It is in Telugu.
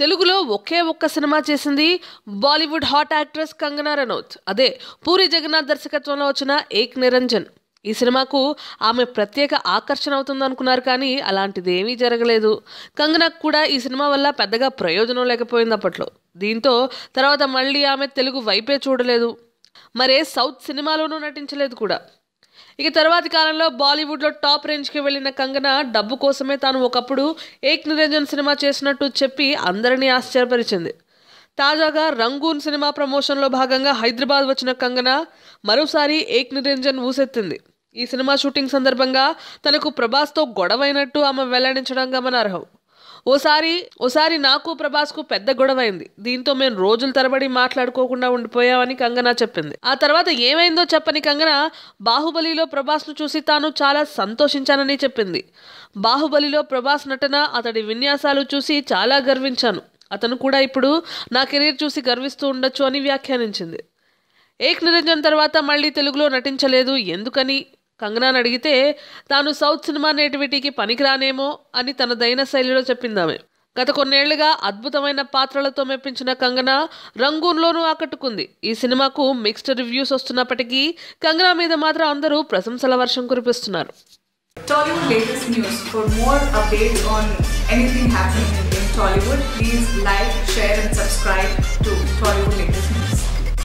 తెలుగులో ఒకే ఒక్క సినిమా చేసింది Bollywood hot actress Kangana Ranaut. అదే పూరి జగన్నాథ్ దర్శకత్వంలో వచ్చిన ఏక్ నిరంజన్. ఈ సినిమాకు ఆమె ప్రత్యేక ఆకర్షణ అవుతుందనుకున్నారు కానీ అలాంటిది ఏమీ జరగలేదు. కంగనాకు కూడా ఈ సినిమా వల్ల పెద్దగా ప్రయోజనం లేకపోయింది అప్పట్లో. దీంతో తర్వాత మళ్ళీ ఆమె తెలుగు వైపే చూడలేదు. మరే సౌత్ సినిమాలోనూ నటించలేదు కూడా. ఇక తర్వాతి కాలంలో బాలీవుడ్లో టాప్ రేంజ్కి వెళ్ళిన కంగన డబ్బు కోసమే తాను ఒకప్పుడు ఏక్ నిరంజన్ సినిమా చేసినట్టు చెప్పి అందరినీ ఆశ్చర్యపరిచింది. తాజాగా రంగూన్ సినిమా ప్రమోషన్లో భాగంగా హైదరాబాద్ వచ్చిన కంగన మరోసారి ఏక్ నిరంజన్ ఊసెత్తింది. ఈ సినిమా షూటింగ్ సందర్భంగా తనకు ప్రభాస్తో గొడవైనట్టు ఆమె వెల్లడించడం గమనార్హం. ఓసారి ఓసారి నాకు ప్రభాస్కు పెద్ద గొడవైంది. దీంతో మేము రోజుల తరబడి మాట్లాడుకోకుండా ఉండిపోయామని కంగనా చెప్పింది. ఆ తర్వాత ఏమైందో చెప్పని కంగనా బాహుబలిలో ప్రభాస్ను చూసి తాను చాలా సంతోషించానని చెప్పింది. బాహుబలిలో ప్రభాస్ నటన అతడి విన్యాసాలు చూసి చాలా గర్వించాను. అతను కూడా ఇప్పుడు నా కెరీర్ చూసి గర్విస్తూ ఉండొచ్చు అని వ్యాఖ్యానించింది. ఏక్ నిరంజన్ తర్వాత మళ్ళీ తెలుగులో నటించలేదు. ఎందుకని? కంగనాను అడిగితే తాను సౌత్ సినిమా నేటివిటీకి పనికిరానేమో అని తన దైన శైలిలో చెప్పిందామె. గత కొన్నేళ్ళుగా అద్భుతమైన పాత్రలతో మెప్పించిన కంగనా రంగూన్లోనూ ఆకట్టుకుంది. ఈ సినిమాకు మిక్స్డ్ రివ్యూస్ వస్తున్నప్పటికీ కంగనా మీద మాత్రం అందరూ ప్రశంసల వర్షం కురిపిస్తున్నారు. Tollywood latest news. For more updates on anything happening in Tollywood, please like, share, and subscribe.